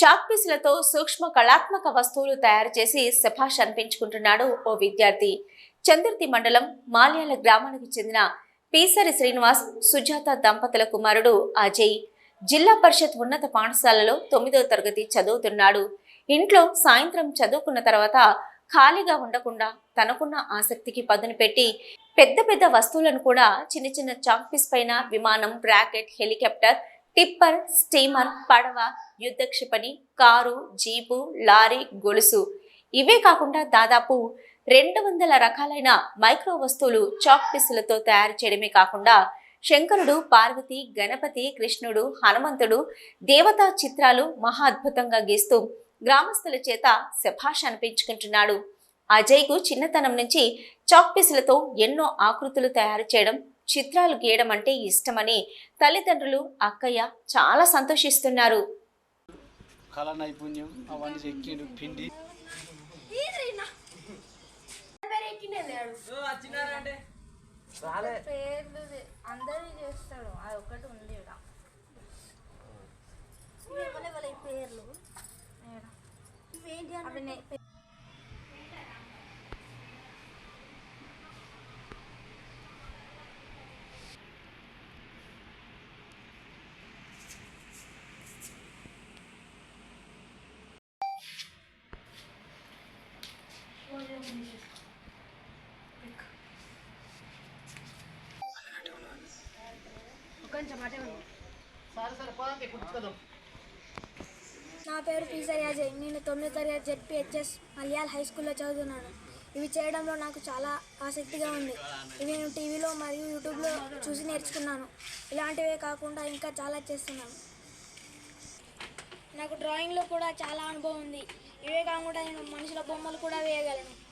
Chalk పీసులతో సూక్ష్మ కళాత్మక వస్తువులు తయారు చేసి శభాష్ అనిపించుకుంటున్నాడు ఓ విద్యార్థి. చందుర్తి మండలం మాల్యాల గ్రామానికి చెందిన పీసరి శ్రీనివాస్ సుజాత దంపతుల కుమారుడు అజయ్. జిల్లా పరిషత్ ఉన్నత పాఠశాలలో తొమ్మిదవ తరగతి చదువుతున్నాడు. ఇంట్లో సాయంత్రం చదువుకున్న తర్వాత ఖాళీగా ఉండకుండా తనకున్న ఆసక్తికి పదును పెట్టి పెద్ద పెద్ద వస్తువులను కూడా చిన్న చిన్న చాక్ పీస్ పైన విమానం బ్రాకెట్ హెలికాప్టర్ టిప్పర్ స్టీమర్ పడవ యుద్ధ క్షిపణి కారు జీపు లారీ గొలుసు. ఇవే కాకుండా దాదాపు రెండు వందల రకాలైన మైక్రో వస్తువులు చాక్ పీసులతో తయారు చేయడమే కాకుండా శంకరుడు పార్వతి గణపతి కృష్ణుడు హనుమంతుడు దేవతా చిత్రాలు మహా అద్భుతంగా గీస్తూ గ్రామస్తుల చేత శభాష్ అనిపించుకుంటున్నాడు. అజయ్కు చిన్నతనం నుంచి చాక్ పీసులతో ఎన్నో ఆకృతులు తయారు చేయడం చిత్రాలు గీయడం అంటే ఇష్టమని తల్లిదండ్రులు అక్కయ్య చాలా సంతోషిస్తున్నారు. కళ నైపుణ్యం అవన్నీ చెక్కిండు పిండి. పేర్లు అందరూ చేస్తాడు. అది ఒకటి ఉంది పేర్లు. అవి నా పేరు పీసరి నేను తొమ్మిది తరగతి జెడ్పిహెచ్ఎస్ మలయాళ హై స్కూల్లో చదువుతున్నాను. ఇవి చేయడంలో నాకు చాలా ఆసక్తిగా ఉంది. ఇవి నేను టీవీలో మరియు యూట్యూబ్లో చూసి నేర్చుకున్నాను. ఇలాంటివే కాకుండా ఇంకా చాలా చేస్తున్నాను. నాకు డ్రాయింగ్లో కూడా చాలా అనుభవం ఉంది. ఇవే కాకుండా నేను మనుషుల బొమ్మలు కూడా వేయగలను.